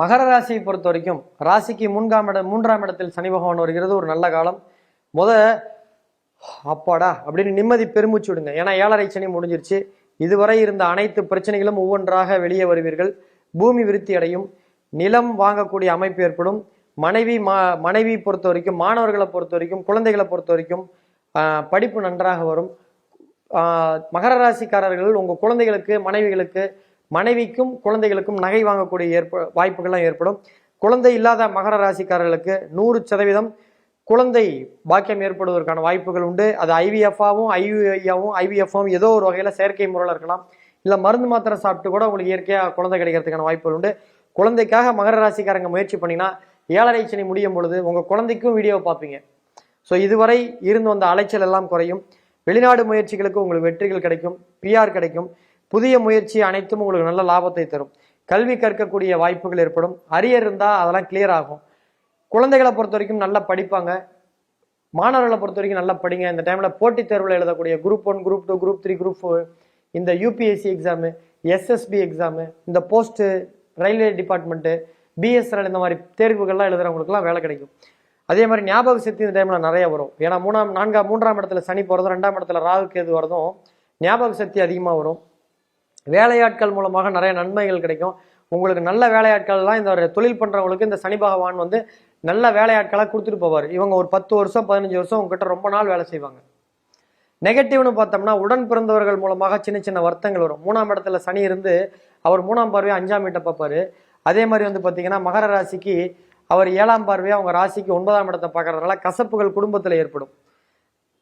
மகர ராசியை பொறுத்த வரைக்கும் ராசிக்கு மூன்றாம் இடம் மூன்றாம் இடத்தில் சனி பகவான் வருகிறது ஒரு நல்ல காலம். முத அப்பாடா அப்படின்னு நிம்மதி பெருமிச்சு விடுங்க. ஏன்னா ஏழரை சனி முடிஞ்சிருச்சு. இதுவரை இருந்த அனைத்து பிரச்சனைகளும் ஒவ்வொன்றாக வெளியே வருவீர்கள். பூமி விருத்தி அடையும். நிலம் வாங்கக்கூடிய அமைப்பு ஏற்படும். மனைவி மா மனைவி பொறுத்த வரைக்கும் மாணவர்களை பொறுத்த வரைக்கும் குழந்தைகளை பொறுத்த வரைக்கும் படிப்பு நன்றாக வரும். மகர ராசிக்காரர்கள் உங்கள் குழந்தைகளுக்கு மனைவிகளுக்கு மனைவிக்கும் குழந்தைகளுக்கும் நகை வாங்கக்கூடிய ஏற்ப வாய்ப்புகள்லாம் ஏற்படும். குழந்தை இல்லாத மகர ராசிக்காரர்களுக்கு நூறு சதவீதம் குழந்தை பாக்கியம் ஏற்படுவதற்கான வாய்ப்புகள் உண்டு. அது ஐவிஎஃப்ஆவும் ஐவிஐயாவும் ஐவிஎஃப்ஆவும் ஏதோ ஒரு வகையில் செயற்கை முறையில் இருக்கலாம். இல்லை மருந்து மாத்திரை சாப்பிட்டு கூட உங்களுக்கு இயற்கையாக குழந்தை கிடைக்கிறதுக்கான வாய்ப்புகள் உண்டு. குழந்தைக்காக மகர ராசிக்காரங்க முயற்சி பண்ணிங்கன்னா ஏழரை சனி முடியும் பொழுது உங்கள் குழந்தைக்கும் வீடியோவை பார்ப்பீங்க. ஸோ இதுவரை இருந்து வந்த அலைச்சல் எல்லாம் குறையும். வெளிநாடு முயற்சிகளுக்கு உங்களுக்கு வெற்றிகள் கிடைக்கும். பிஆர் கிடைக்கும். புதிய முயற்சி அனைத்தும் உங்களுக்கு நல்ல லாபத்தை தரும். கல்வி கற்கக்கூடிய வாய்ப்புகள் ஏற்படும். அரியர் இருந்தால் அதெல்லாம் கிளியர் ஆகும். குழந்தைகளை பொறுத்த வரைக்கும் நல்லா படிப்பாங்க. மாணவர்களை பொறுத்த வரைக்கும் நல்லா படிங்க. இந்த டைமில் போட்டித் தேர்வில் எழுதக்கூடிய group one group two group three group four இந்த யூபிஎஸ்சி எக்ஸாமு எஸ்எஸ்பி எக்ஸாமு இந்த போஸ்ட்டு ரயில்வே டிபார்ட்மெண்ட்டு பிஎஸ்என்எல் இந்த மாதிரி தேர்வுகள்லாம் எழுதுறவங்களுக்குலாம் வேலை கிடைக்கும். அதே மாதிரி ஞாபக சக்தி இந்த டைமில் நிறைய வரும். ஏன்னா மூணாம் நான்காம் மூன்றாம் இடத்துல சனி போகிறதும் ரெண்டாம் இடத்துல ராகு கேது வரதும் ஞாபக சக்தி அதிகமாக வரும். வேலையாட்கள் மூலமாக நிறைய நன்மைகள் கிடைக்கும். உங்களுக்கு நல்ல வேலையாட்கள்லாம் இந்த ஒரு தொழில் பண்ணுறவங்களுக்கு இந்த சனி பகவான் வந்து நல்ல வேலையாட்களாக கொடுத்துட்டு போவார். இவங்க ஒரு பத்து வருஷம் பதினஞ்சு வருஷம் உங்ககிட்ட ரொம்ப நாள் வேலை செய்வாங்க. நெகட்டிவ்னு பார்த்தோம்னா உடன் பிறந்தவர்கள் மூலமாக சின்ன சின்ன வருத்தங்கள் வரும். மூணாம் இடத்துல சனி இருந்து அவர் மூணாம் பார்வையை அஞ்சாம் வீட்டை பார்ப்பார். அதே மாதிரி வந்து பார்த்தீங்கன்னா மகர ராசிக்கு அவர் ஏழாம் பார்வையை அவங்க ராசிக்கு ஒன்பதாம் இடத்தை பார்க்கறதுனால கசப்புகள் குடும்பத்தில் ஏற்படும்.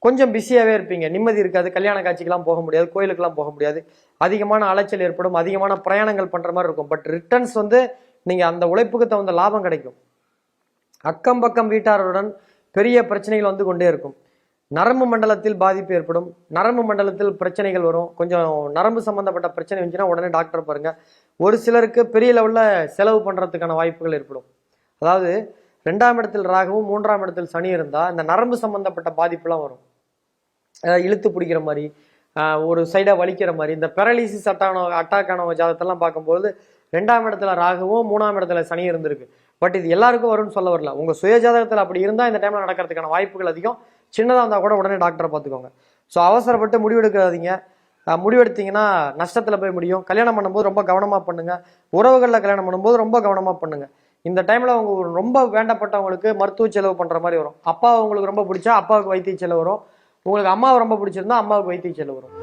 கொஞ்சம் பிஸியாகவே இருப்பீங்க. நிம்மதி இருக்காது. கல்யாண காட்சிக்கெல்லாம் போக முடியாது. கோயிலுக்கெல்லாம் போக முடியாது. அதிகமான அலைச்சல் ஏற்படும். அதிகமான பிரயாணங்கள் பண்ணுற மாதிரி இருக்கும். பட் ரிட்டர்ன்ஸ் வந்து நீங்கள் அந்த உழைப்புக்கு தகுந்த லாபம் கிடைக்கும். அக்கம் பக்கம் வீட்டாருடன் பெரிய பிரச்சனைகள் வந்து கொண்டே இருக்கும். நரம்பு மண்டலத்தில் பாதிப்பு ஏற்படும். நரம்பு மண்டலத்தில் பிரச்சனைகள் வரும். கொஞ்சம் நரம்பு சம்மந்தப்பட்ட பிரச்சனை வந்துச்சுன்னா உடனே டாக்டர் பாருங்கள் ஒரு சிலருக்கு பெரிய லெவலில் செலவு பண்ணுறதுக்கான வாய்ப்புகள் ஏற்படும். அதாவது ரெண்டாம் இடத்தில் ராகவும் மூன்றாம் இடத்தில் சனி இருந்தால் இந்த நரம்பு சம்மந்தப்பட்ட பாதிப்புலாம் வரும். இழுத்து பிடிக்கிற மாதிரி ஒரு சைடாக வலிக்கிற மாதிரி இந்த பெரலிசிஸ் அட்டான அட்டாக்கான ஜாதகத்தெல்லாம் ஜாதத்தெல்லாம் பார்க்கும்போது ரெண்டாம் இடத்துல ராகுவும் மூணாம் இடத்துல சனி இருந்திருக்கு. பட் இது எல்லாருக்கும் வரும்னு சொல்ல வரல. உங்க சுய ஜாதகத்தில் அப்படி இருந்தால் இந்த டைமில் நடக்கிறதுக்கான வாய்ப்புகள் அதிகம். சின்னதாக இருந்தால் கூட உடனே டாக்டரை பார்த்துக்கோங்க. ஸோ அவசரப்பட்டு முடிவெடுக்காதீங்க. முடிவெடுத்தீங்கன்னா நஷ்டத்தில் போய் முடியும். கல்யாணம் பண்ணும்போது ரொம்ப கவனமாக பண்ணுங்க. உறவுகளில் கல்யாணம் பண்ணும்போது ரொம்ப கவனமாக பண்ணுங்க. இந்த டைமில் அவங்க ரொம்ப வேண்டப்பட்டவங்களுக்கு மருத்துவ செலவு பண்ணுற மாதிரி வரும். அப்பா உங்களுக்கு ரொம்ப பிடிச்சா அப்பாவுக்கு வைத்திய செலவு வரும். உங்களுக்கு அம்மாவை ரொம்ப பிடிச்சிருந்தா அம்மாவுக்கு வைத்திய செலவு வரும்.